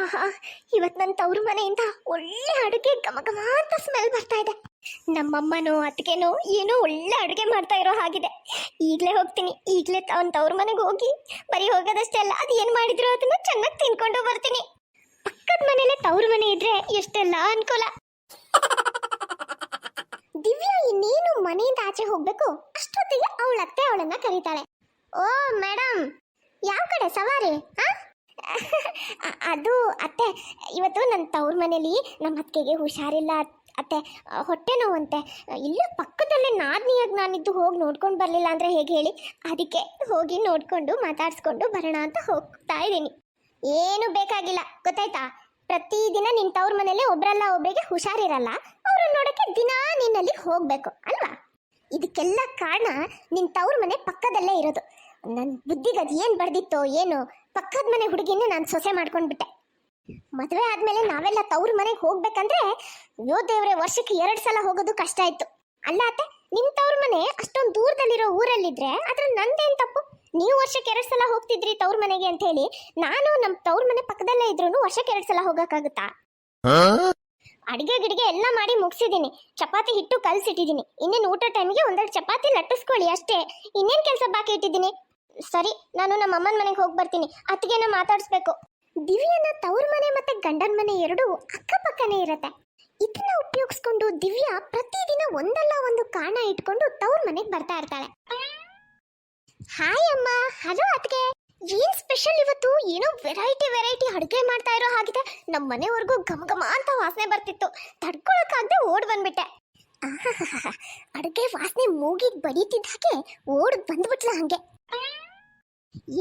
ಆಹಾ, ಇವತ್ ನನ್ನ ತವ್ರ ಮನೆಯಿಂದ ಒಳ್ಳೆ ಅಡುಗೆ ಘಮ ಅಂತ ಸ್ಮೆಲ್ ಬರ್ತಾ ಇದೆ. ನಮ್ಮಮ್ಮನೋ, ಅತ್ತಿಗೆನೋ, ಏನೋ ಒಳ್ಳೆ ಅಡುಗೆ ಮಾಡ್ತಾ ಇರೋ ಹಾಗಿದೆ. ಈಗಲೇ ಹೋಗ್ತೀನಿ, ಈಗಲೇ ಅವನ ತವ್ರ ಮನೆಗೆ ಹೋಗಿ ಬರೀ ಹೋಗೋದಷ್ಟೇ ಅಲ್ಲ, ಅದು ಏನು ಮಾಡಿದ್ರು ಅದನ್ನ ಚೆನ್ನಾಗಿ ತಿನ್ಕೊಂಡು ಬರ್ತೀನಿ. ಪಕ್ಕದ ಮನೇಲೆ ತವ್ರ ಮನೆ ಇದ್ರೆ ಎಷ್ಟೆಲ್ಲ ಅನುಕೂಲ. ದಿವ್ಯಾ ಇನ್ನೇನು ಮನೆಯಿಂದ ಆಚೆ ಹೋಗ್ಬೇಕು? ಅಷ್ಟೊತ್ತಿಗೆ ಅವಳತ್ತೆ, ಅವಳನ್ನ ಕರೀತಾಳೆ. ಓ ಮೇಡಮ್ ಯಾವ ಕಡೆ? ಸವಾರಿ? ಹಾ? ಅದು ಅತ್ತೆ, ಇವತ್ತು ನನ್ನ ತವ್ರ ಮನೇಲಿ ನಮ್ಮ ಅತ್ತಿಗೆಗೆ ಹುಷಾರಿಲ್ಲ ಅತ್ತೆ ಹೊಟ್ಟೆ ನೋವಂತೆ. ಇಲ್ಲ ಪಕ್ಕದಲ್ಲೇ ನಾದ್ನಿಯಾಗಿ ನಾನಿದ್ದು ಹೋಗಿ ನೋಡ್ಕೊಂಡು ಬರಲಿಲ್ಲ ಅಂದರೆ ಹೇಗೆ ಹೇಳಿ? ಅದಕ್ಕೆ ಹೋಗಿ ನೋಡಿಕೊಂಡು ಮಾತಾಡಿಸ್ಕೊಂಡು ಬರೋಣ ಅಂತ ಹೋಗ್ತಾ ಇದ್ದೀನಿ. ಏನು ಬೇಕಾಗಿಲ್ಲ, ಗೊತ್ತಾಯ್ತಾ? ಪ್ರತಿದಿನ ನಿನ್ನ ತವ್ರ ಮನೇಲಿ ಒಬ್ರಲ್ಲ, ಒಬ್ರಿಗೆ ಹುಷಾರಿರಲ್ಲ, ಅವ್ರನ್ನ ನೋಡೋಕ್ಕೆ ದಿನ ನಿನ್ನಲ್ಲಿ ಹೋಗಬೇಕು, ಅಲ್ವಾ? ಇದಕ್ಕೆಲ್ಲ ಕಾರಣ ನಿನ್ನ ತವ್ರ ಮನೆ ಪಕ್ಕದಲ್ಲೇ ಇರೋದು. ನನ್ನ ಬುದ್ಧಿಗೆ ಅದು ಏನು ಬರೆದಿತ್ತೋ, ಏನು ಪಕ್ಕದ ಮನೆ ಹುಡುಗಿನೇ ನಾನು ಸೊಸೆ ಮಾಡ್ಕೊಂಡ್ಬಿಟ್ಟೆ. ಮದುವೆ ಆದ್ಮೇಲೆ ನಾವೆಲ್ಲ ತವ್ರ ಮನೆಗೆ ಹೋಗ್ಬೇಕಂದ್ರೆ ಅಯ್ಯೋ ದೇವ್ರೆ ವರ್ಷಕ್ಕೆ ಎರಡು ಸಲ ಹೋಗೋದು ಕಷ್ಟ ಆಯ್ತು. ಅಲ್ಲ ಅತ್ತೆ ನಿಮ್ ತವ್ರ ಮನೆ ಅಷ್ಟೊಂದು ದೂರದಲ್ಲಿರೋ ಊರಲ್ಲಿದ್ರೆ ಅದ್ರ ನಂದೇನ್ ತಪ್ಪು? ನೀವು ವರ್ಷಕ್ಕೆ ಎರಡು ಸಲ ಹೋಗ್ತಿದ್ರಿ ತವ್ರ ಮನೆಗೆ ಅಂತ ಹೇಳಿ ನಾನು ನಮ್ಮ ತವ್ರ ಮನೆ ಪಕ್ಕದಲ್ಲೇ ಇದ್ರು ವರ್ಷಕ್ಕೆ ಎರಡು ಸಲ ಹೋಗಕ್ಕಾಗುತ್ತಾ? ಅಡಿಗೆ ಗಿಡಿಗೆ ಎಲ್ಲ ಮಾಡಿ ಮುಗಿಸಿದ್ದೀನಿ. ಚಪಾತಿ ಹಿಟ್ಟು ಕಲ್ಸಿಟ್ಟಿದ್ದೀನಿ. ಇನ್ನೇನು ಊಟ ಟೈಮ್ಗೆ ಒಂದೆರಡು ಚಪಾತಿ ಲಟ್ಟಿಸ್ಕೊಳ್ಳಿ ಅಷ್ಟೇ. ಇನ್ನೇನು ಕೆಲಸ ಬಾಕಿ ಇಟ್ಟಿದ್ದೀನಿ? ಸರಿ, ನಾನು ನಮ್ಮ ಅಮ್ಮನ ಮನೆಗೆ ಹೋಗಿ ಬರ್ತೀನಿ. ಅತ್ತಿಗೆನ ಮಾತಾಡಿಸ್ಬೇಕು. ದಿವ್ಯನ ತವ್ರ ಮನೆ ಮತ್ತೆ ಗಂಡನ ಮನೆ ಎರಡೂ ಅಕ್ಕಪಕ್ಕನೇ ಇರತ್ತೆ. ಇದನ್ನ ಉಪಯೋಗಿಸ್ಕೊಂಡು ದಿವ್ಯಾ ಪ್ರತಿದಿನ ಒಂದಲ್ಲ ಒಂದು ಕಾರಣ ಇಟ್ಕೊಂಡು ತವ್ರ ಮನೆಗೆ ಬರ್ತಾ ಇರ್ತಾಳೆ. ಹಾಯ್ ಅಮ್ಮ, ಹಲೋ ಅತ್ತಿಗೆ. ಏನ್ ಸ್ಪೆಷಲ್ ಇವತ್ತು? ಏನೋ ವೆರೈಟಿ ವೆರೈಟಿ ಅಡುಗೆ ಮಾಡ್ತಾ ಇರೋ ಹಾಗಿದೆ ನಮ್ಮ ಮನೆವರೆಗೂ ಘಮ ಘಮ ಅಂತ ವಾಸನೆ ಬರ್ತಿತ್ತು. ತಡ್ಕೊಳಕ್ಕಾಗದೆ ಓಡ್ ಬಂದ್ಬಿಟ್ಟೆ. ಅಡುಗೆ ವಾಸನೆ ಮೂಗಿಗೆ ಬಡೀತಿದ್ದ ಹಾಗೆ ಓಡ್ ಬಂದ್ಬಿಟ್ಲ ಹಂಗೆ.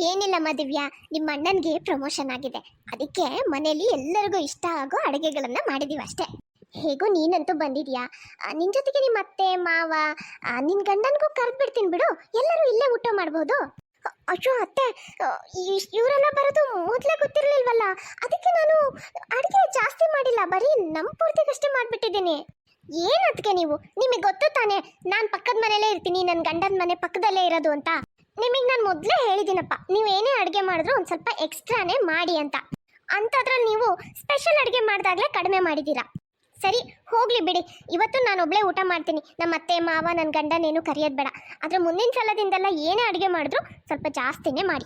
ಏನಿಲ್ಲಮ್ಮ ದಿವ್ಯಾ, ನಿಮ್ಮ ಅಣ್ಣನಿಗೆ ಪ್ರಮೋಷನ್ ಆಗಿದೆ. ಅದಕ್ಕೆ ಮನೆಯಲ್ಲಿ ಎಲ್ಲರಿಗೂ ಇಷ್ಟ ಆಗೋ ಅಡುಗೆಗಳನ್ನ ಮಾಡಿದೀವಿ ಅಷ್ಟೇ. ಹೇಗೂ ನೀನಂತೂ ಬಂದಿದ್ಯಾ? ನಿನ್ ಜೊತೆಗೆ ನಿಮ್ಮ ಅತ್ತೆ, ಮಾವ ನಿನ್ನ ನಿನ್ ಗಂಡನ್ಗೂ ಕರೆದ್ಬಿಡ್ತೀನಿ ಬಿಡು. ಎಲ್ಲರೂ ಇಲ್ಲೇ ಊಟ ಮಾಡ್ಬೋದು. ಅಶೋ ಅತ್ತೆ ಇವರೆಲ್ಲ ಬರೋದು ಮೊದಲೇ ಗೊತ್ತಿರಲಿಲ್ವಲ್ಲ? ಅದಕ್ಕೆ ನಾನು ಅಡುಗೆ ಜಾಸ್ತಿ ಮಾಡಿಲ್ಲ, ಬರೀ ನಮ್ಮ ಪೂರ್ತಿಗಷ್ಟೇ ಮಾಡಿಬಿಟ್ಟಿದ್ದೀನಿ. ಏನ್ ಅದಕ್ಕೆ ನೀವು? ನಿಮಗೆ ಗೊತ್ತು ತಾನೇ? ನಾನು ಪಕ್ಕದ ಮನೇಲೇ ಇರ್ತೀನಿ ನನ್ನ ಗಂಡನ ಮನೆ ಪಕ್ಕದಲ್ಲೇ ಇರೋದು ಅಂತ. ನಿಮಗೆ ನಾನು ಮೊದಲೇ ಹೇಳಿದ್ದೀನಪ್ಪ. ನೀವೇನೇ ಅಡುಗೆ ಮಾಡಿದ್ರು ಒಂದು ಸ್ವಲ್ಪ ಎಕ್ಸ್ಟ್ರಾನೇ ಮಾಡಿ ಅಂತ. ಅಂಥದ್ರಲ್ಲಿ ನೀವು ಸ್ಪೆಷಲ್ ಅಡುಗೆ ಮಾಡಿದಾಗಲೇ ಕಡಿಮೆ ಮಾಡಿದ್ದೀರಾ. ಸರಿ, ಹೋಗ್ಲಿ ಬಿಡಿ. ಇವತ್ತು ನಾನು ಒಬ್ಳೆ ಊಟ ಮಾಡ್ತೀನಿ. ನಮ್ಮ ಅತ್ತೆ, ಮಾವ ನನ್ನ ಗಂಡನೇನು ಕರೆಯೋದು ಬೇಡ. ಆದರೆ ಮುಂದಿನ ಸಲದಿಂದೆಲ್ಲ ಏನೇ ಅಡುಗೆ ಮಾಡಿದ್ರು ಸ್ವಲ್ಪ ಜಾಸ್ತಿನೇ ಮಾಡಿ.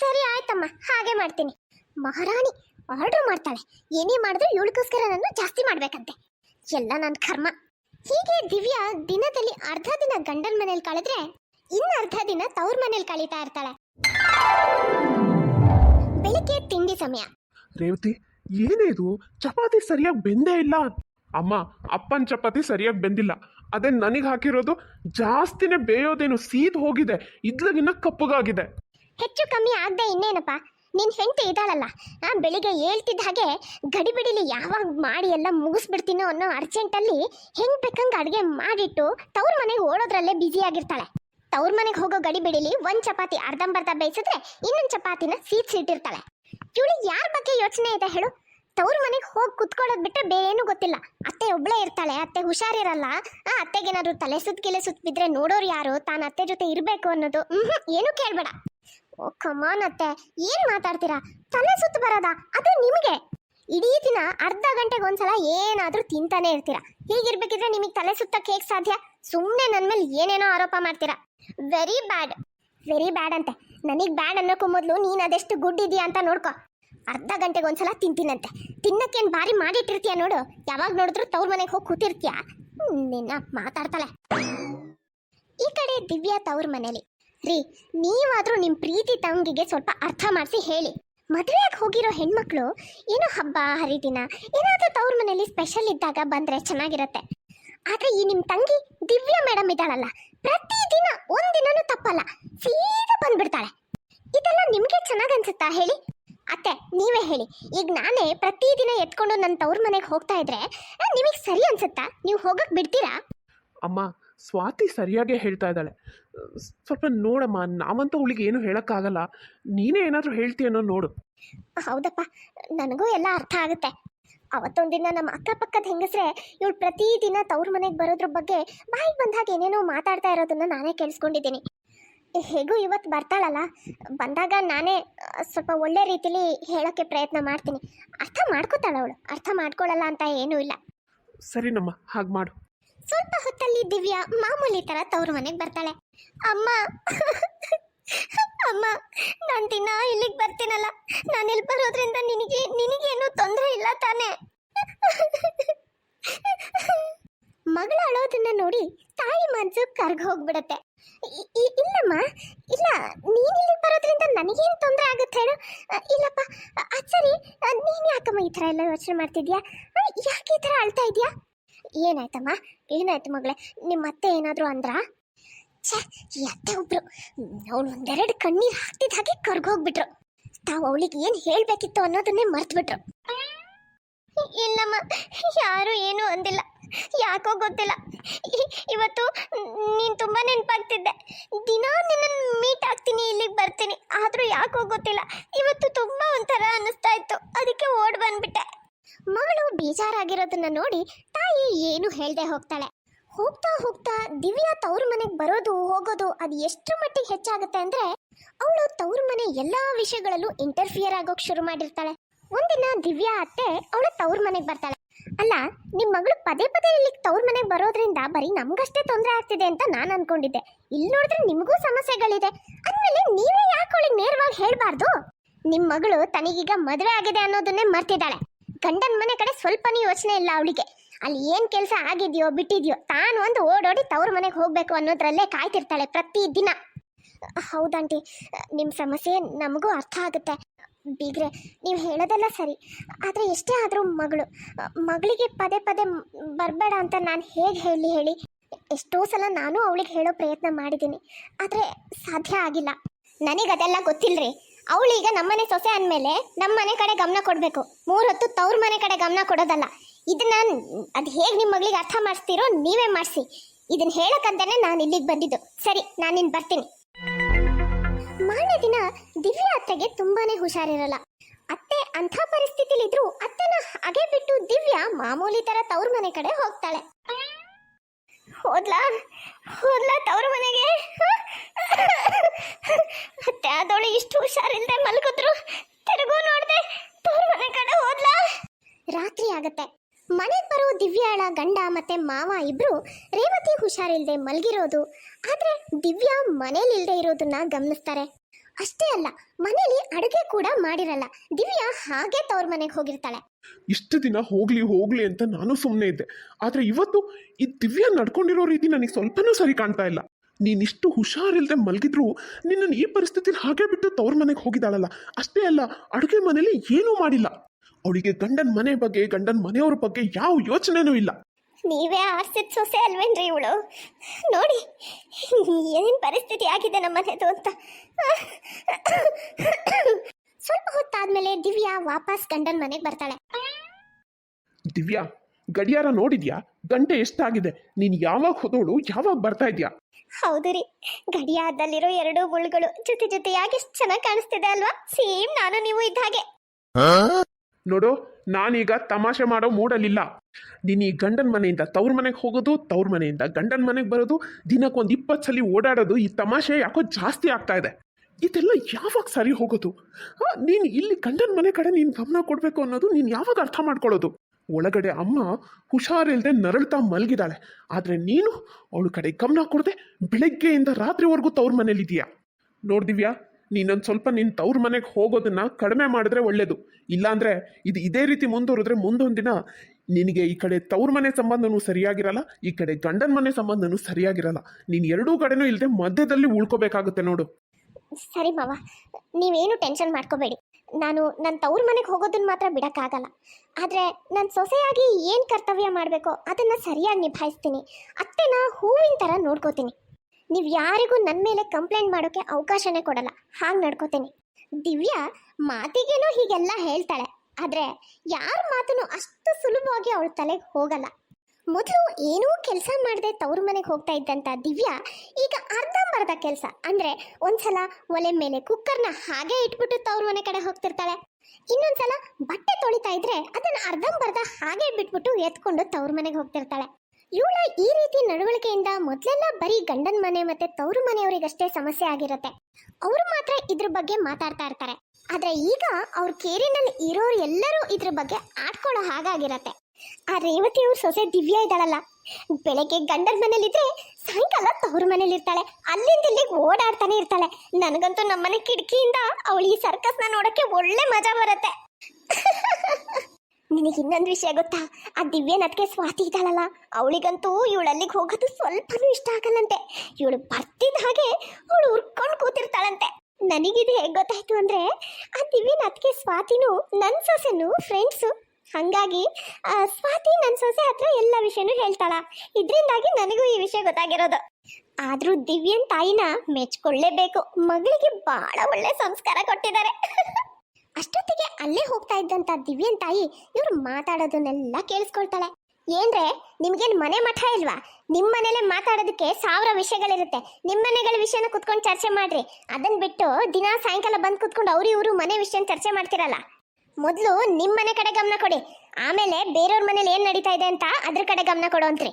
ಸರಿ ಆಯ್ತಮ್ಮ, ಹಾಗೆ ಮಾಡ್ತೀನಿ. ಮಹಾರಾಣಿ ಆರ್ಡರ್ ಮಾಡ್ತಾಳೆ. ಏನೇ ಮಾಡಿದ್ರು ಇವಳಿಗೋಸ್ಕರ ನಾನು ಜಾಸ್ತಿ ಮಾಡ್ಬೇಕಂತೆ. ಎಲ್ಲ ನನ್ನ ಕರ್ಮ. ಹೀಗೆ ದಿವ್ಯಾ ದಿನದಲ್ಲಿ ಅರ್ಧ ದಿನ ಗಂಡನ ಮನೇಲಿ ಕಳೆದ್ರೆ ಇನ್ನು ಅರ್ಧ ದಿನ ತವ್ರ ಮನೇಲಿ ಕಳೀತಾ ಇರ್ತಾಳೆ. ಬೆಳಿಗ್ಗೆ ತಿಂಡಿ ಸಮಯ. ರೇವತಿ ಏನಿದು ಇದು? ಚಪಾತಿ ಸರಿಯಾಗಿ ಬೆಂದೇ ಇಲ್ಲ. ಅಮ್ಮ ಅಪ್ಪನ ಚಪಾತಿ ಸರಿಯಾಗಿ ಬೆಂದಿಲ್ಲ. ಅದೇ ನನಗೆ ಹಾಕಿರೋದು ಜಾಸ್ತಿನೇ ಬೇಯೋದೇನು ಸೀದ್ ಹೋಗಿದೆ. ಇದ್ಲಗಿನ್ನ ಕಪ್ಪಗಾಗಿದೆ. ಹೆಚ್ಚು ಕಮ್ಮಿ ಆಗದೆ ಇನ್ನೇನಪ್ಪ? ನಿನ್ ಹೆಂಡತಿ ಇದ್ದಾಳಲ್ಲ. ಆ ಬೆಳಿಗ್ಗೆ ಹೇಳ್ತಿದ್ದ ಹಾಗೆ ಗಡಿಬಿಡಿಲಿ ಯಾವಾಗ ಮಾಡಿ ಎಲ್ಲ ಮುಗಿಸ್ಬಿಡ್ತೀನೋ ಅನ್ನೋ ಅರ್ಜೆಂಟಲ್ಲಿ ಹೆಂಗ್ ಬೇಕಂಗೆ ಅಡುಗೆ ಮಾಡಿಟ್ಟು ತವ್ರ ಮನೆಗೆ ಓಡೋದ್ರಲ್ಲೇ ಬ್ಯುಸಿ ಆಗಿರ್ತಾಳೆ. ತವ್ರ ಮನೆಗೆ ಹೋಗೋ ಗಡಿ ಬಿಡಿಲಿ, ಒಂದ್ ಚಪಾತಿ ಅರ್ಧಂಬರ್ಧ ಬೇಯಿಸಿದ್ರೆ ಇನ್ನೊಂದ್ ಚಪಾತಿನ ಸೀಟ್ ಇಟ್ಟಿರ್ತಾಳೆ. ಇವಳಿಗೆ ಯಾರ ಬಗ್ಗೆ ಯೋಚನೆ ಇದೆ ಹೇಳು? ತವ್ರ ಮನೆಗೆ ಹೋಗಿ ಕುತ್ಕೊಳ್ಳೋದು ಬಿಟ್ಟರೆ ಬೇರೆ ಏನು ಗೊತ್ತಿಲ್ಲ. ಅತ್ತೆ ಒಬ್ಳೇ ಇರ್ತಾಳೆ, ಅತ್ತೆ ಹುಷಾರಿರಲ್ಲ. ಆ ಅತ್ತೆಗೇನಾದ್ರು ತಲೆ ಸುತ್ತ ಗಿಲೆ ಸುತ್ತ ಬಿದ್ರೆ ನೋಡೋರು ಯಾರು? ತಾನ ಅತ್ತೆ ಜೊತೆ ಇರ್ಬೇಕು ಅನ್ನೋದು. ಹ್ಮ್ ಏನು ಕೇಳ್ಬೇಡ. ಓ ಕಮಾನ್ ಅತ್ತೆ. ಏನ್ ಮಾತಾಡ್ತೀರಾ? ತಲೆ ಸುತ್ತ ಬರೋದಾ? ಅದು ನಿಮಗೆ. ಇಡೀ ದಿನ ಅರ್ಧ ಗಂಟೆಗೆ ಒಂದ್ಸಲ ಏನಾದ್ರೂ ತಿಂತಾನೆ ಇರ್ತೀರಾ? ಹೀಗಿರ್ಬೇಕಿದ್ರೆ ನಿಮಗೆ ತಲೆ ಸುತ್ತಕ್ಕೆ ಹೇಗೆ ಸಾಧ್ಯ? ಸುಮ್ಮನೆ ನನ್ನ ಮೇಲೆ ಏನೇನೋ ಆರೋಪ ಮಾಡ್ತೀರಾ? ವೆರಿ ಬ್ಯಾಡ್ ವೆರಿ ಬ್ಯಾಡ್ ಅಂತೆ. ನನಗೆ ಬ್ಯಾಡ್ ಅನ್ನೋಕ್ಕೂ ಮೊದಲು ನೀನು ಅದೆಷ್ಟು ಗುಡ್ ಇದೆಯಾ ಅಂತ ನೋಡ್ಕೊ. ಅರ್ಧ ಗಂಟೆಗೆ ಒಂದ್ಸಲ ತಿಂತೀನಂತೆ. ತಿನ್ನಕ್ಕೇನು ಭಾರಿ ಮಾಡಿಟ್ಟಿರ್ತೀಯ ನೋಡು. ಯಾವಾಗ ನೋಡಿದ್ರು ತವ್ರ ಮನೆಗೆ ಹೋಗಿ ಕೂತಿರ್ತೀಯ? ನಿನ್ನ ಮಾತಾಡ್ತಾಳೆ. ಈ ಕಡೆ ದಿವ್ಯಾ ತವ್ರ ಮನೇಲಿ. ರೀ, ನೀವಾದರೂ ನಿಮ್ಮ ಪ್ರೀತಿ ತಂಗಿಗೆ ಸ್ವಲ್ಪ ಅರ್ಥ ಮಾಡಿಸಿ ಹೇಳಿ. ಮದುವೆಯಾಗಿ ಹೋಗಿರೋ ಹೆಣ್ಮಕ್ಳು ಏನೋ ಹಬ್ಬ, ಹರಿದಿನ, ಏನಾದರೂ ತವ್ರ ಮನೇಲಿ ಸ್ಪೆಷಲ್ ಇದ್ದಾಗ ಬಂದರೆ ಚೆನ್ನಾಗಿರುತ್ತೆ. ಆದರೆ ಈ ನಿಮ್ಮ ತಂಗಿ ದಿವ್ಯಾ ಮೇಡಮ್ ಇದ್ದಾಳಲ್ಲ ಪ್ರತಿದಿನ ಒಂದಿನನೂ ತಪ್ಪಲ್ಲ ಸೀದಾ ಬಂದ್ಬಿಡ್ತಾಳೆ. ಇದೆಲ್ಲ ನಿಮಗೆ ಚೆನ್ನಾಗಿ ಅನ್ಸುತ್ತಾ ಹೇಳಿ? ಅತ್ತೆ ನೀವೇ ಹೇಳಿ. ಈಗ ನಾನೇ ಪ್ರತಿದಿನ ಎತ್ಕೊಂಡು ನನ್ನ ತವ್ರ ಮನೆಗೆ ಹೋಗ್ತಾ ಇದ್ರೆ ನಿಮಗೆ ಸರಿ ಅನ್ಸುತ್ತಾ? ನೀವು ಹೋಗಕ್ ಬಿಡ್ತೀರಾ? ಅಮ್ಮ ಸ್ವಾತಿ ಸರಿಯಾಗೇ ಹೇಳ್ತಾ ಇದ್ದಾಳೆ. ಸ್ವಲ್ಪ ನೋಡಮ್ಮ ನಾವಂತೂ ಅವಳಿಗೆ ಏನು ಹೇಳೋಕ್ಕಾಗಲ್ಲ. ನೀನೇ ಏನಾದರೂ ಹೇಳ್ತೀಯನೋ ನೋಡು. ಹೌದಪ್ಪ ನನಗೂ ಎಲ್ಲ ಅರ್ಥ ಆಗುತ್ತೆ. ಅವತ್ತೊಂದಿನ ನಮ್ಮ ಅಕ್ಕಪಕ್ಕದ ಹೆಂಗಸ್ರೆ ಇವಳು ಪ್ರತಿದಿನ ತವ್ರ ಮನೆಗೆ ಬರೋದ್ರ ಬಗ್ಗೆ ಬಾಯಿಗೆ ಬಂದಾಗ ಏನೇನೋ ಮಾತಾಡ್ತಾ ಇರೋದನ್ನ ನಾನೇ ಕೇಳಿಸ್ಕೊಂಡಿದ್ದೀನಿ. ಹೇಗೂ ಇವತ್ತು ಬರ್ತಾಳಲ್ಲ? ಬಂದಾಗ ನಾನೇ ಸ್ವಲ್ಪ ಒಳ್ಳೆ ರೀತಿಲಿ ಹೇಳೋಕ್ಕೆ ಪ್ರಯತ್ನ ಮಾಡ್ತೀನಿ. ಅರ್ಥ ಮಾಡ್ಕೋತಾಳ ಅವಳು. ಅರ್ಥ ಮಾಡ್ಕೊಳ್ಳಲ್ಲ ಅಂತ ಏನೂ ಇಲ್ಲ. ಸರಿನಮ್ಮ ಹಾಗೆ ಮಾಡು. ಸ್ವಲ್ಪ ಹೊತ್ತಲ್ಲಿ ದಿವ್ಯಾ ಮಾಮೂಲಿ ತರ ತವ್ರ ಮನೆಗೆ ಬರ್ತಾಳೆ. ಅಮ್ಮ ಅಮ್ಮ, ನಾನು ದಿನ ಇಲ್ಲಿಗೆ ಬರ್ತೀನಲ್ಲ. ನಾನು ಇಲ್ಲಿ ಬರೋದ್ರಿಂದ ನಿನಗೆ, ನಿನಗೇನು ತೊಂದರೆ ಇಲ್ಲ ತಾನೇ. ಮಗಳ ಅಳೋದನ್ನ ನೋಡಿ ತಾಯಿ ಮನ್ಸು ಕರ್ಗ ಹೋಗ್ಬಿಡತ್ತೆ. ಇಲ್ಲಮ್ಮ, ಇಲ್ಲ, ನೀನ್ ಇಲ್ಲಿ ಬರೋದ್ರಿಂದ ನನಗೇನು ತೊಂದರೆ ಆಗುತ್ತೆ ಹೇಳು. ಇಲ್ಲಪ್ಪ ಸರಿ ನೀನು ಯಾಕಮ್ಮ ಈ ಥರ ಎಲ್ಲ ಯೋಚನೆ ಮಾಡ್ತಿದ್ಯಾ? ಯಾಕೆ ಈ ಥರ ಅಳ್ತಾ ಇದ್ಯಾ? ಏನಾಯ್ತಮ್ಮ, ಏನಾಯ್ತು ಮಗಳೇ ನಿಮ್ಮ ಅತ್ತೆ ಏನಾದರೂ ಅಂದ್ರಾ? ಛೇ ಈ ಅತ್ತೆ ಒಬ್ರು ಅವಳು ಒಂದೆರಡು ಕಣ್ಣೀರು ಹಾಕ್ತಿದ್ದ ಹಾಗೆ ಕರ್ಗೋಗ್ಬಿಟ್ರು ತಾವು ಅವಳಿಗೆ ಏನು ಹೇಳಬೇಕಿತ್ತು ಅನ್ನೋದನ್ನೇ ಮರ್ತ್ಬಿಟ್ರು. ಇಲ್ಲಮ್ಮ ಯಾರು ಏನು ಅಂದಿಲ್ಲ. ಯಾಕೋ ಗೊತ್ತಿಲ್ಲ. ಇ- ಇವತ್ತು ನೀನು ತುಂಬಾ ನೆನಪಾಗ್ತಿದ್ದೆ. ದಿನ ನಿನ್ನ ಮೀಟ್ ಆಗ್ತೀನಿ ಇಲ್ಲಿಗೆ ಬರ್ತೀನಿ. ಆದ್ರೂ ಯಾಕೋ ಗೊತ್ತಿಲ್ಲ. ಇವತ್ತು ತುಂಬಾ ಒಂಥರ ಅನ್ನಿಸ್ತಾ ಇತ್ತು. ಅದಕ್ಕೆ ಓಡ್ ಬಂದ್ಬಿಟ್ಟೆ. ಮಗಳು ಬೇಜಾರಾಗಿರೋದನ್ನ ನೋಡಿ ತಾಯಿ ಏನು ಹೇಳ್ದೆ ಹೋಗ್ತಾಳೆ. ಹೋಗ್ತಾ ಹೋಗ್ತಾ ದಿವ್ಯಾ ತವ್ರ ಬರೋದು, ಹೋಗೋದು ಅದು ಎಷ್ಟರ ಮಟ್ಟಿಗೆ ಹೆಚ್ಚಾಗುತ್ತೆ ಅಂದ್ರೆ ಅವಳು ತವ್ರ ಮನೆ ಎಲ್ಲಾ ವಿಷಯಗಳಲ್ಲೂ ಇಂಟರ್ಫಿಯರ್ ಆಗೋಕ್ ಶುರು ಮಾಡಿರ್ತಾಳೆ. ಒಂದಿನ ದಿವ್ಯಾ ಅತ್ತೆ ಅವಳು ತವ್ರ ಮನೆಗೆ ಬರ್ತಾಳೆ. ಅಲ್ಲ, ನಿಮ್ ಮಗಳು ಪದೇ ಪದೇ ಇಲ್ಲಿಗೆ ತವ್ರ ಮನೆಗೆ ಬರೋದ್ರಿಂದ ಬರೀ ನಮ್ಗಷ್ಟೇ ತೊಂದರೆ ಆಗ್ತಿದೆ ಅಂತ ನಾನು ಅನ್ಕೊಂಡಿದ್ದೆ. ಇಲ್ಲಿ ನೋಡಿದ್ರೆ ನಿಮಗೂ ಸಮಸ್ಯೆಗಳಿದೆ. ಅಂದ್ಮೇಲೆ ನೀವೇ ಯಾಕೆ ಅವಳಿಗೆ ನೇರವಾಗಿ ಹೇಳ್ಬಾರ್ದು? ನಿಮ್ ಮಗಳು ತನಗೀಗ ಮದುವೆ ಆಗಿದೆ ಅನ್ನೋದನ್ನೇ ಮರ್ತಿದ್ದಾಳೆ. ಗಂಡನ ಮನೆ ಕಡೆ ಸ್ವಲ್ಪನೂ ಯೋಚನೆ ಇಲ್ಲ ಅವಳಿಗೆ. ಅಲ್ಲಿ ಏನು ಕೆಲಸ ಆಗಿದೆಯೋ ಬಿಟ್ಟಿದ್ಯೋ ತಾನು ಒಂದು ಓಡೋಡಿ ತವ್ರ ಮನೆಗೆ ಹೋಗಬೇಕು ಅನ್ನೋದ್ರಲ್ಲೇ ಕಾಯ್ತಿರ್ತಾಳೆ ಪ್ರತಿ ದಿನ ಹೌದಾಂಟಿ ನಿಮ್ಮ ಸಮಸ್ಯೆ ನಮಗೂ ಅರ್ಥ ಆಗುತ್ತೆ. ಬೀಗ್ರೆ, ನೀವು ಹೇಳೋದೆಲ್ಲ ಸರಿ, ಆದರೆ ಎಷ್ಟೇ ಆದರೂ ಮಗಳು, ಮಗಳಿಗೆ ಪದೇ ಪದೇ ಬರಬೇಡ ಅಂತ ನಾನು ಹೇಗೆ ಹೇಳಿ ಹೇಳಿ, ಎಷ್ಟೋ ಸಲ ನಾನು ಅವಳಿಗೆ ಹೇಳೋ ಪ್ರಯತ್ನ ಮಾಡಿದ್ದೀನಿ, ಆದರೆ ಸಾಧ್ಯ ಆಗಿಲ್ಲ. ನನಗದೆಲ್ಲ ಗೊತ್ತಿಲ್ರಿ. ಅವಳೀಗ ನಮ್ಮನೆ ಸೊಸೆ ಅಂದಮೇಲೆ ನಮ್ಮನೆ ಕಡೆ ಗಮನ ಕೊಡಬೇಕು. ಮೂರು ಹೊತ್ತು ತವ್ರ ಮನೆ ಕಡೆ ಗಮನ ಕೊಡೋದಲ್ಲ. ಇದನ್ನ ಅದು ಹೇಗೆ ನಿಮ್ಮ ಮಗಳಿಗೆ ಅರ್ಥ ಮಾಡಿಸ್ತೀರೋ ನೀವೇ ಮಾಡಿಸಿ. ಇದನ್ನ ಹೇಳಕ್ಕಂತಾನೆ ನಾನು ಇಲ್ಲಿಗೆ ಬಂದಿದ್ದು. ಸರಿ, ನಾನು ನಿನ್ನ ಬರ್ತೀನಿ. ಮಾರನೇ ದಿನ ದಿವ್ಯಾ ಅತ್ತೆಗೆ ತುಂಬಾನೇ ಹುಷಾರಿರಲ್ಲ. ಅತ್ತೆ ಅಂಥ ಪರಿಸ್ಥಿತಿಲಿದ್ರು ಅತ್ತೆನ ಹಾಗೆ ಬಿಟ್ಟು ದಿವ್ಯಾ ಮಾಮೂಲಿ ತರ ತವ್ರ ಮನೆ ಕಡೆ ಹೋಗ್ತಾಳೆ. ಹೋದ್ಲಾ? ಹೋದ್ಲಾ ತವ್ರ ಮನೆಗೆ? ಅತ್ತೆ ಆದವಳು ಇಷ್ಟು ಹುಷಾರಿಲ್ದೆ ಮಲ್ಕಿದ್ರು ತಿರುಗೂ ನೋಡ್ದೆ ತವ್ರ ಮನೆ ಕಡೆ ಹೋದ್ಲಾ? ರಾತ್ರಿ ಆಗತ್ತೆ. ಮನೆಗೆ ಬರೋ ದಿವ್ಯಾಳ, ಗಂಡ ಮತ್ತೆ ಮಾವ ಇಬ್ರು ರೇವತಿ ಹುಷಾರಿಲ್ದೆ ಮಲಗಿರೋದು. ಆದ್ರೆ ದಿವ್ಯಾ ಮನೇಲಿಲ್ದೆ ಇರೋದನ್ನ ಗಮನಿಸ್ತಾರೆ. ಅಷ್ಟೇ ಅಲ್ಲ, ಮನೇಲಿ ಅಡುಗೆ ಕೂಡ ಮಾಡಿರಲ್ಲ. ದಿವ್ಯಾ ಹಾಗೆ ತವ್ರ ಮನೆಗೆ ಹೋಗಿರ್ತಾಳೆ. ಇಷ್ಟು ದಿನ ಹೋಗ್ಲಿ ಹೋಗ್ಲಿ ಅಂತ ನಾನು ಸುಮ್ಮನೆ ಇದ್ದೆ. ಆದ್ರೆ ಇವತ್ತು ಈ ದಿವ್ಯಾ ನಡ್ಕೊಂಡಿರೋ ರೀತಿ ನನಗೆ ಸ್ವಲ್ಪನೂ ಸರಿ ಕಾಣ್ತಾ ಇಲ್ಲ. ನೀನಿಷ್ಟು ಹುಷಾರಿಲ್ದೆ ಮಲಗಿದ್ರು ನಿನ್ನನ್ನು ಈ ಪರಿಸ್ಥಿತಿಲಿ ಹಾಗೆ ಬಿಟ್ಟು ತವ್ರ ಮನೆಗೆ ಹೋಗಿದ್ದಾಳಲ್ಲ. ಅಷ್ಟೇ ಅಲ್ಲ, ಅಡುಗೆ ಮನೇಲಿ ಏನೂ ಮಾಡಿಲ್ಲ. ಅವಳಿಗೆ ಗಂಡನ ಮನೆ ಬಗ್ಗೆ ಗಂಡನ ಮನೆಯವ್ರ ಬಗ್ಗೆ ಯಾವ ಯೋಚನೆನೂ ಇಲ್ಲ. ನೀವೇ ಆರ್ಸಿದ ಸೊಸೆ ಅಲ್ವೇನ್ರಿ ಇವಳು? ನೋಡಿ ಏನೇನು ಪರಿಸ್ಥಿತಿ ಆಗಿದೆ ನಮ್ಮ ಮನೆದು ಅಂತ. ಸ್ವಲ್ಪ ಹೊತ್ತಾದ್ಮೇಲೆ ದಿವ್ಯಾ ವಾಪಸ್ ಗಂಡನ ಮನೆಗೆ ಬರ್ತಾಳೆ. ದಿವ್ಯಾ ಗಡಿಯಾರ ನೋಡಿದ್ಯಾ? ಗಂಟೆ ಎಷ್ಟಾಗಿದೆ? ನೀನು ಯಾವಾಗ ಹೋದೋಳು ಯಾವಾಗ ಬರ್ತಾ ಇದ್ಯಾ? ಹೌದು ರೀ ಗಡಿಯಾರದಲ್ಲಿರೋ ಎರಡು ಮುಳ್ಳುಗಳು ಜೊತೆ ಜೊತೆಯಾಗಿ ಎಷ್ಟು ಚೆನ್ನಾಗಿ ಕಾಣಿಸ್ತಿದೆ ಅಲ್ವಾ? ಸೇಮ್ ನಾನು ನೀವು ಇದ್ದ ಹಾಗೆ. ನೋಡು, ನಾನೀಗ ತಮಾಷೆ ಮಾಡೋ ಮೂಡಲಿಲ್ಲ ನೀನು ಈ ಗಂಡನ ಮನೆಯಿಂದ ತವ್ರ ಮನೆಗೆ ಹೋಗೋದು, ತವ್ರ ಮನೆಯಿಂದ ಗಂಡನ ಮನೆಗೆ ಬರೋದು, ದಿನಕ್ಕೊಂದು ಇಪ್ಪತ್ತು ಸಲ ಓಡಾಡೋದು, ಈ ತಮಾಷೆ ಯಾಕೋ ಜಾಸ್ತಿ ಆಗ್ತಾ ಇದೆ. ಇದೆಲ್ಲ ಯಾವಾಗ ಸರಿ ಹೋಗೋದು? ನೀನು ಇಲ್ಲಿ ಗಂಡನ ಮನೆ ಕಡೆ ನೀನು ಗಮನ ಕೊಡಬೇಕು ಅನ್ನೋದು ನೀನು ಯಾವಾಗ ಅರ್ಥ ಮಾಡ್ಕೊಳ್ಳೋದು? ಒಳಗಡೆ ಅಮ್ಮ ಹುಷಾರಿಲ್ಲದೆ ನರಳ್ತಾ ಮಲಗಿದಾಳೆ. ಆದರೆ ನೀನು ಅವಳ ಕಡೆ ಗಮನ ಕೊಡದೆ ಬೆಳಗ್ಗೆಯಿಂದ ರಾತ್ರಿವರೆಗೂ ತವ್ರ ಮನೇಲಿದೀಯಾ ನೋಡ್ದಿವ್ಯಾ? ನೀನೊಂದು ಸ್ವಲ್ಪ ನಿನ್ನ ತವ್ರ ಮನೆಗೆ ಹೋಗೋದನ್ನ ಕಡಿಮೆ ಮಾಡಿದ್ರೆ ಒಳ್ಳೇದು. ಇಲ್ಲಾಂದರೆ ಇದು ಇದೇ ರೀತಿ ಮುಂದುವರಿದ್ರೆ ಮುಂದೊಂದು ದಿನ ನಿನಗೆ ಈ ಕಡೆ ತವ್ರ ಮನೆ ಸಂಬಂಧನೂ ಸರಿಯಾಗಿರಲ್ಲ, ಈ ಕಡೆ ಗಂಡನ ಮನೆ ಸಂಬಂಧನೂ ಸರಿಯಾಗಿರಲ್ಲ. ನೀನು ಎರಡೂ ಕಡೆನೂ ಇಲ್ಲದೆ ಮಧ್ಯದಲ್ಲಿ ಉಳ್ಕೋಬೇಕಾಗುತ್ತೆ ನೋಡು. ಸರಿ ಮಾವ, ನೀವೇನು ಟೆನ್ಷನ್ ಮಾಡ್ಕೋಬೇಡಿ. ನಾನು ನನ್ನ ತವ್ರ ಮನೆಗೆ ಹೋಗೋದನ್ನ ಮಾತ್ರ ಬಿಡೋಕ್ಕಾಗಲ್ಲ. ಆದರೆ ನನ್ನ ಸೊಸೆಯಾಗಿ ಏನು ಕರ್ತವ್ಯ ಮಾಡಬೇಕೋ ಅದನ್ನು ಸರಿಯಾಗಿ ನಿಭಾಯಿಸ್ತೀನಿ. ಅತ್ತೆನ ಹೂವಿನ ಥರ ನೋಡ್ಕೋತೀನಿ. ನೀವು ಯಾರಿಗೂ ನನ್ನ ಮೇಲೆ ಕಂಪ್ಲೇಂಟ್ ಮಾಡೋಕ್ಕೆ ಅವಕಾಶನೇ ಕೊಡಲ್ಲ. ಹಾಗೆ ನಡ್ಕೋತೀನಿ. ದಿವ್ಯಾ ಮಾತಿಗೇನೋ ಹೀಗೆಲ್ಲ ಹೇಳ್ತಾಳೆ. ಆದರೆ ಯಾರ ಮಾತನ್ನು ಅಷ್ಟು ಸುಲಭವಾಗಿ ಅವಳ ತಲೆಗೆ ಹೋಗಲ್ಲ. ಮೊದಲು ಏನೂ ಕೆಲಸ ಮಾಡದೆ ತವ್ರ ಮನೆಗೆ ಹೋಗ್ತಾ ಇದ್ದಂಥ ದಿವ್ಯಾ ಈಗ ಅರ್ಧಂಬರ್ಧ ಕೆಲಸ. ಅಂದರೆ ಒಂದ್ಸಲ ಒಲೆ ಮೇಲೆ ಕುಕ್ಕರ್ನ ಹಾಗೆ ಇಟ್ಬಿಟ್ಟು ತವ್ರ ಮನೆ ಕಡೆ ಹೋಗ್ತಿರ್ತಾಳೆ. ಇನ್ನೊಂದ್ಸಲ ಬಟ್ಟೆ ತೊಳಿತಾ ಇದ್ರೆ ಅದನ್ನು ಅರ್ಧಂಬರ್ಧ ಹಾಗೆ ಬಿಟ್ಬಿಟ್ಟು ಎತ್ಕೊಂಡು ತವ್ರ ಮನೆಗೆ ಹೋಗ್ತಿರ್ತಾಳೆ. ಇವಳ ಈ ರೀತಿ ನಡವಳಿಕೆಯಿಂದ ಮೊದಲೆಲ್ಲ ಬರೀ ಗಂಡನ ಮನೆ ಮತ್ತೆ ತವರು ಮನೆಯವರಿಗಷ್ಟೇ ಸಮಸ್ಯೆ ಆಗಿರುತ್ತೆ. ಅವರು ಮಾತ್ರ ಇದ್ರ ಬಗ್ಗೆ ಮಾತಾಡ್ತಾ ಇರ್ತಾರೆ. ಆದ್ರೆ ಈಗ ಅವ್ರ ಕೇರಿನಲ್ಲಿ ಇರೋರು ಎಲ್ಲರೂ ಇದ್ರ ಬಗ್ಗೆ ಆಡ್ಕೊಳ್ಳೋ ಹಾಗಾಗಿರತ್ತೆ. ಆ ರೇವತಿ ಅವ್ರ ಸೊಸೆ ದಿವ್ಯ ಇದ್ದಾಳಲ್ಲ. ಬೆಳಗ್ಗೆ ಗಂಡನ ಮನೇಲಿದ್ರೆ ಸಾಯಂಕಾಲ ತವ್ರ ಮನೇಲಿ ಇರ್ತಾಳೆ ಅಲ್ಲಿಂದ ಇಲ್ಲಿಗೆ ಓಡಾಡ್ತಾನೆ ಇರ್ತಾಳೆ. ನನಗಂತೂ ನಮ್ಮನೆ ಕಿಟಕಿಯಿಂದ ಅವಳು ಈ ಸರ್ಕಸ್ನ ನೋಡಕ್ಕೆ ಒಳ್ಳೆ ಮಜಾ ಬರುತ್ತೆ. ನಿನಗೆ ಇನ್ನೊಂದು ವಿಷಯ ಗೊತ್ತಾ? ಆ ದಿವ್ಯನ ಅದಕ್ಕೆ ಸ್ವಾತಿ ಇದ್ದಾಳಲ್ಲ. ಅವಳಿಗಂತೂ ಇವಳಲ್ಲಿಗೆ ಹೋಗೋದು ಸ್ವಲ್ಪನೂ ಇಷ್ಟ ಆಗಲ್ಲಂತೆ. ಇವಳು ಬರ್ತಿದ್ದ ಹಾಗೆ ಅವಳು ಉರ್ಕೊಂಡು ಕೂತಿರ್ತಾಳಂತೆ. ನನಗಿದು ಹೇಗೆ ಗೊತ್ತಾಯ್ತು ಅಂದ್ರೆ, ಆ ದಿವ್ಯನ ಅದಕ್ಕೆ ಸ್ವಾತಿನೂ ನನ್ನ ಸೊಸೆನೂ ಫ್ರೆಂಡ್ಸು ಹಂಗಾಗಿ ಸ್ವಾತಿ ನನ್ನ ಸೊಸೆ ಹತ್ರ ಎಲ್ಲ ವಿಷಯನೂ ಹೇಳ್ತಾಳ. ಇದರಿಂದಾಗಿ ನನಗೂ ಈ ವಿಷಯ ಗೊತ್ತಾಗಿರೋದು. ಆದರೂ ದಿವ್ಯನ್ ತಾಯಿನ ಮೆಚ್ಕೊಳ್ಳೇಬೇಕು ಮಗಳಿಗೆ ಬಹಳ ಒಳ್ಳೆ ಸಂಸ್ಕಾರ ಕೊಟ್ಟಿದ್ದಾರೆ. ಅಷ್ಟೊತ್ತಿಗೆ ಅಲ್ಲೇ ಹೋಗ್ತಾ ಇದ್ದಂತ ದಿವ್ಯನ್ ತಾಯಿ ಇವ್ರು ಮಾತಾಡೋದನ್ನೆಲ್ಲ ಕೇಳಿಸ್ಕೊಳ್ತಾಳೆ. ಏನ್ರೆ, ನಿಮ್ಗೇನು ಮನೆ ಮಠ ಇಲ್ವಾ? ನಿಮ್ಮ ಮನೇಲೆ ಮಾತಾಡೋದಕ್ಕೆ ಸಾವಿರ ವಿಷಯಗಳಿರುತ್ತೆ. ನಿಮ್ಮ ಮನೆಗಳ ವಿಷಯನ ಕುತ್ಕೊಂಡು ಚರ್ಚೆ ಮಾಡ್ರಿ. ಅದನ್ ಬಿಟ್ಟು ದಿನ ಸಾಯಂಕಾಲ ಬಂದು ಕುತ್ಕೊಂಡು ಅವ್ರು ಇವರು ಮನೆ ವಿಷಯನ ಚರ್ಚೆ ಮಾಡ್ತಿರಲ್ಲ. ಮೊದಲು ನಿಮ್ಮ ಮನೆ ಕಡೆ ಗಮನ ಕೊಡಿ. ಆಮೇಲೆ ಬೇರೆಯವ್ರ ಮನೇಲಿ ಏನು ನಡೀತಾ ಇದೆ ಅಂತ ಅದ್ರ ಕಡೆ ಗಮನ ಕೊಡು ಅಂತ್ರಿ.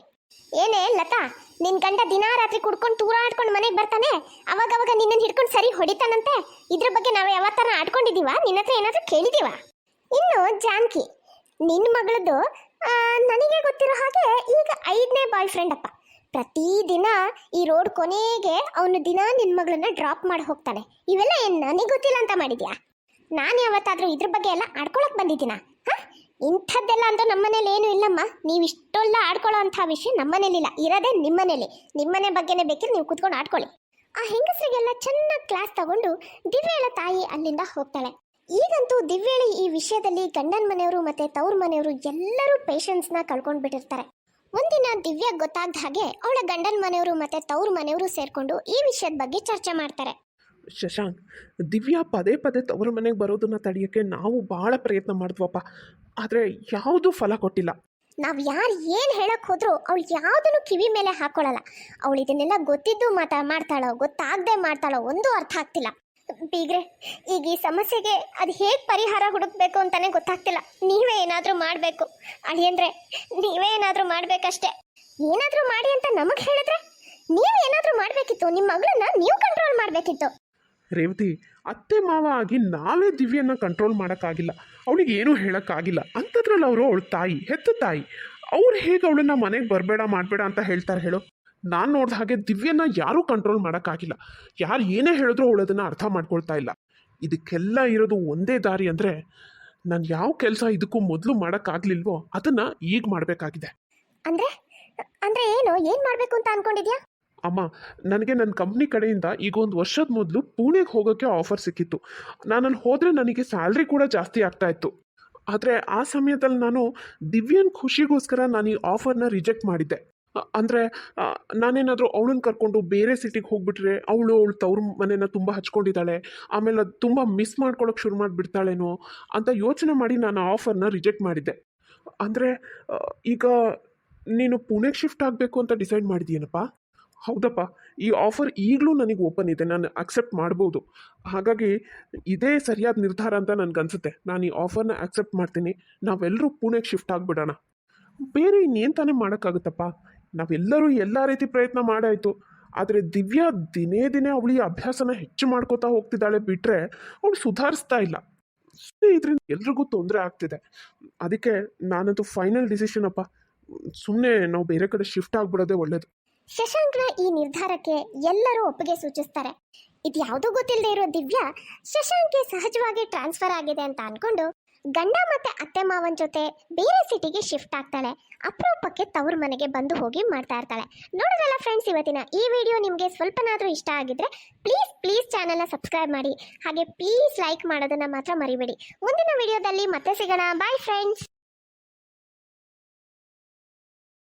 ಏನೇ ಲತಾ, ನಿನ್ ಗಂಡ ದಿನಾ ರಾತ್ರಿ ಕುಡ್ಕೊಂಡು ತೂರಾಡ್ಕೊಂಡು ಮನೆಗೆ ಬರ್ತಾನೆ? ಅವಾಗ ಅವಾಗ ನಿನ್ನನ್ನು ಹಿಡ್ಕೊಂಡು ಸರಿ ಹೊಡಿತಾನಂತೆ? ಇದ್ರ ಬಗ್ಗೆ ನಾವು ಯಾವತ್ತಾನ ಆಡ್ಕೊಂಡಿದೀವ? ನಿನ್ನ ಹತ್ರ ಏನಾದ್ರೂ ಕೇಳಿದೀವ? ಇನ್ನು ಜಾನ್ಕಿ ನಿನ್ನ ಮಗಳದ್ದು ನನಗೆ ಗೊತ್ತಿರೋ ಹಾಗೆ ಈಗ ಐದನೇ ಬಾಯ್ ಫ್ರೆಂಡ್ ಅಪ್ಪ ಪ್ರತಿದಿನ ಈ ರೋಡ್ ಕೊನೆಗೆ ಅವನು ದಿನ ನಿನ್ನ ಮಗಳನ್ನ ಡ್ರಾಪ್ ಮಾಡಿ ಹೋಗ್ತಾನೆ. ಇವೆಲ್ಲ ಏನು ನನಗೆ ಗೊತ್ತಿಲ್ಲ ಅಂತ ಮಾಡಿದ್ಯಾ? ನಾನು ಯಾವತ್ತಾದ್ರೂ ಇದ್ರ ಬಗ್ಗೆ ಎಲ್ಲ ಆಡ್ಕೊಳಕ್ ಬಂದಿದ್ದೀನಾ? ಹ? ಇಂಥದ್ದೆಲ್ಲ ಅಂತೂ ನಮ್ಮನೇಲಿ ಏನು ಇಲ್ಲಮ್ಮ. ನೀವು ಇಷ್ಟೆಲ್ಲ ಆಡ್ಕೊಳ್ಳೋ ಅಂಥ ವಿಷಯ ನಮ್ಮನೇಲಿಲ್ಲ ಇರೋದೇ ನಿಮ್ಮನೇಲಿ ನಿಮ್ಮನೆ ಬಗ್ಗೆನೇ ಬೇಕಿದ್ರೆ ನೀವು ಕುತ್ಕೊಂಡು ಆಡ್ಕೊಳ್ಳಿ. ಆ ಹೆಂಗಸರಿಗೆಲ್ಲ ಚೆನ್ನಾಗಿ ಕ್ಲಾಸ್ ತಗೊಂಡು ದಿವ್ಯಳ ತಾಯಿ ಅಲ್ಲಿಂದ ಹೋಗ್ತಾಳೆ. ಈಗಂತೂ ದಿವ್ಯಳಿ ಈ ವಿಷಯದಲ್ಲಿ ಗಂಡನ ಮನೆಯವರು ಮತ್ತೆ ತವ್ರ ಮನೆಯವರು ಎಲ್ಲರೂ ಪೇಷನ್ಸ್ನ ಕಳ್ಕೊಂಡು ಬಿಟ್ಟಿರ್ತಾರೆ. ಒಂದಿನ ದಿವ್ಯ ಗೊತ್ತಾದ ಹಾಗೆ ಅವಳ ಗಂಡನ ಮನೆಯವರು ಮತ್ತೆ ತವ್ರ ಮನೆಯವರು ಸೇರ್ಕೊಂಡು ಈ ವಿಷಯದ ಬಗ್ಗೆ ಚರ್ಚೆ ಮಾಡ್ತಾರೆ. ಶಶಾಂಕ್, ದಿವ್ಯಾ ಪದೇ ಪದೇ ತವ್ರ ಮನೆಗೆ ಬರೋದನ್ನ ತಡೆಯೋಕ್ಕೆ ನಾವು ಭಾಳ ಪ್ರಯತ್ನ ಮಾಡಿದ್ವಪ್ಪ. ಆದರೆ ಯಾವುದೂ ಫಲ ಕೊಟ್ಟಿಲ್ಲ. ನಾವು ಯಾರು ಏನು ಹೇಳಕ್ ಹೋದ್ರು ಅವಳು ಯಾವುದನ್ನು ಕಿವಿ ಮೇಲೆ ಹಾಕೊಳ್ಳಲ್ಲ ಅವಳು ಇದನ್ನೆಲ್ಲ ಗೊತ್ತಿದ್ದು ಮಾತಾ ಮಾಡ್ತಾಳೋ ಗೊತ್ತಾಗದೆ ಮಾಡ್ತಾಳೋ ಒಂದು ಅರ್ಥ ಆಗ್ತಿಲ್ಲ. ಬೀಗ್ರೆ ಈಗ ಈ ಸಮಸ್ಯೆಗೆ ಅದು ಹೇಗೆ ಪರಿಹಾರ ಹುಡುಕ್ಬೇಕು ಅಂತಾನೆ ಗೊತ್ತಾಗ್ತಿಲ್ಲ. ನೀವೇ ಏನಾದರೂ ಮಾಡಬೇಕು. ಅಳಿಯಂದ್ರೆ ನೀವೇ ಏನಾದರೂ ಮಾಡಬೇಕಷ್ಟೇ. ಏನಾದರೂ ಮಾಡಿ ಅಂತ ನಮಗೆ ಹೇಳಿದ್ರೆ? ನೀವು ಏನಾದರೂ ಮಾಡಬೇಕಿತ್ತು ನಿಮ್ಮ ಮಗಳನ್ನ ನೀವು ಕಂಟ್ರೋಲ್ ಮಾಡಬೇಕಿತ್ತು. ರೇವತಿ ಅತ್ತೆ ಮಾವ ಆಗಿ ನಾವೇ ದಿವ್ಯನ ಕಂಟ್ರೋಲ್ ಮಾಡೋಕ್ಕಾಗಿಲ್ಲ. ಅವಳಿಗೆ ಏನೂ ಹೇಳೋಕ್ಕಾಗಿಲ್ಲ. ಅಂಥದ್ರಲ್ಲಿ ಅವರು ಅವಳ ತಾಯಿ, ಹೆತ್ತ ತಾಯಿ. ಅವ್ರು ಹೇಗೆ ಅವಳನ್ನ ಮನೆಗೆ ಬರಬೇಡ, ಮಾಡಬೇಡ ಅಂತ ಹೇಳ್ತಾರೆ ಹೇಳು? ನಾನು ನೋಡಿದ ಹಾಗೆ ದಿವ್ಯನ ಯಾರೂ ಕಂಟ್ರೋಲ್ ಮಾಡೋಕ್ಕಾಗಿಲ್ಲ. ಯಾರು ಏನೇ ಹೇಳಿದ್ರು ಅವಳು ಅದನ್ನು ಅರ್ಥ ಮಾಡ್ಕೊಳ್ತಾ ಇಲ್ಲ. ಇದಕ್ಕೆಲ್ಲ ಇರೋದು ಒಂದೇ ದಾರಿ ಅಂದರೆ ನಾನು ಯಾವ ಕೆಲಸ ಇದಕ್ಕೂ ಮೊದಲು ಮಾಡೋಕ್ಕಾಗಲಿಲ್ವೋ ಅದನ್ನು ಈಗ ಮಾಡಬೇಕಾಗಿದೆ. ಅಂದರೆ ಅಂದರೆ ಏನು? ಏನು ಮಾಡಬೇಕು ಅಂತ ಅನ್ಕೊಂಡಿದ್ಯಾ? ಅಮ್ಮ, ನನಗೆ ನನ್ನ ಕಂಪ್ನಿ ಕಡೆಯಿಂದ ಈಗ ಒಂದು ವರ್ಷದ ಮೊದಲು ಪುಣೆಗೆ ಹೋಗೋಕ್ಕೆ ಆಫರ್ ಸಿಕ್ಕಿತ್ತು. ನಾನು ಅಲ್ಲಿ ಹೋದರೆ ನನಗೆ ಸ್ಯಾಲ್ರಿ ಕೂಡ ಜಾಸ್ತಿ ಆಗ್ತಾ ಇತ್ತು. ಆದರೆ ಆ ಸಮಯದಲ್ಲಿ ನಾನು ದಿವ್ಯನ್ ಖುಷಿಗೋಸ್ಕರ ನಾನು ಈ ಆಫರ್ನ ರಿಜೆಕ್ಟ್ ಮಾಡಿದ್ದೆ. ಅಂದರೆ ನಾನೇನಾದರೂ ಅವಳನ್ನ ಕರ್ಕೊಂಡು ಬೇರೆ ಸಿಟಿಗೆ ಹೋಗ್ಬಿಟ್ರೆ ಅವಳು ಅವಳು ತವ್ರ ಮನೇನ ತುಂಬ ಹಚ್ಕೊಂಡಿದ್ದಾಳೆ, ಆಮೇಲೆ ಅದು ತುಂಬ ಮಿಸ್ ಮಾಡ್ಕೊಳ್ಳೋಕೆ ಶುರು ಮಾಡಿಬಿಡ್ತಾಳೇನೋ ಅಂತ ಯೋಚನೆ ಮಾಡಿ ನಾನು ಆಫರ್ನ ರಿಜೆಕ್ಟ್ ಮಾಡಿದ್ದೆ. ಅಂದರೆ ಈಗ ನೀನು ಪುಣೆಗೆ ಶಿಫ್ಟ್ ಆಗಬೇಕು ಅಂತ ಡಿಸೈಡ್ ಮಾಡಿದ್ದೀನಪ್ಪ ಹೌದಪ್ಪ, ಈ ಆಫರ್ ಈಗಲೂ ನನಗೆ ಓಪನ್ ಇದೆ, ನಾನು ಅಕ್ಸೆಪ್ಟ್ ಮಾಡ್ಬೋದು. ಹಾಗಾಗಿ ಇದೇ ಸರಿಯಾದ ನಿರ್ಧಾರ ಅಂತ ನನಗನ್ಸುತ್ತೆ. ನಾನು ಈ ಆಫರ್ನ ಅಕ್ಸೆಪ್ಟ್ ಮಾಡ್ತೀನಿ. ನಾವೆಲ್ಲರೂ ಪುಣೆಗೆ ಶಿಫ್ಟ್ ಆಗಿಬಿಡೋಣ. ಬೇರೆ ಇನ್ನೇನು ತಾನೇ ಮಾಡೋಕ್ಕಾಗುತ್ತಪ್ಪ? ನಾವೆಲ್ಲರೂ ಎಲ್ಲ ರೀತಿ ಪ್ರಯತ್ನ ಮಾಡಾಯಿತು. ಆದರೆ ದಿವ್ಯಾ ದಿನೇ ದಿನೇ ಅವಳು ಈ ಅಭ್ಯಾಸನ ಹೆಚ್ಚು ಮಾಡ್ಕೋತಾ ಹೋಗ್ತಿದ್ದಾಳೆ ಬಿಟ್ಟರೆ ಅವಳು ಸುಧಾರಿಸ್ತಾ ಇಲ್ಲ. ಇದರಿಂದ ಎಲ್ರಿಗೂ ತೊಂದರೆ ಆಗ್ತಿದೆ. ಅದಕ್ಕೆ ನಾನಂತೂ ಫೈನಲ್ ಡಿಸಿಷನ್ ಅಪ್ಪ. ಸುಮ್ಮನೆ ನಾವು ಬೇರೆ ಕಡೆ ಶಿಫ್ಟ್ ಆಗಿಬಿಡೋದೇ ಒಳ್ಳೇದು. ಶಶಾಂಕ್ನ ಈ ನಿರ್ಧಾರಕ್ಕೆ ಎಲ್ಲರೂ ಒಪ್ಪಿಗೆ ಸೂಚಿಸ್ತಾರೆ. ಇದು ಯಾವುದೂ ಗೊತ್ತಿಲ್ಲದೆ ಇರೋ ದಿವ್ಯಾ ಶಶಾಂಕ್ಗೆ ಸಹಜವಾಗಿ ಟ್ರಾನ್ಸ್ಫರ್ ಆಗಿದೆ ಅಂತ ಅನ್ಕೊಂಡು ಗಂಡ ಮತ್ತೆ ಅತ್ತೆ ಮಾವನ್ ಜೊತೆ ಬೇರೆ ಸಿಟಿಗೆ ಶಿಫ್ಟ್ ಆಗ್ತಾಳೆ. ಅಪರೂಪಕ್ಕೆ ತವ್ರ ಮನೆಗೆ ಬಂದು ಹೋಗಿ ಮಾಡ್ತಾ ಇರ್ತಾಳೆ. ನೋಡಿದ್ರಲ್ಲ ಫ್ರೆಂಡ್ಸ್, ಇವತ್ತಿನ ಈ ವಿಡಿಯೋ ನಿಮಗೆ ಸ್ವಲ್ಪನಾದರೂ ಇಷ್ಟ ಆಗಿದ್ರೆ ಪ್ಲೀಸ್ ಪ್ಲೀಸ್ ಚಾನಲ್ನ ಸಬ್ಸ್ಕ್ರೈಬ್ ಮಾಡಿ. ಹಾಗೆ ಪ್ಲೀಸ್ ಲೈಕ್ ಮಾಡೋದನ್ನ ಮಾತ್ರ ಮರಿಬೇಡಿ. ಮುಂದಿನ ವಿಡಿಯೋದಲ್ಲಿ ಮತ್ತೆ ಸಿಗೋಣ. Bye friends!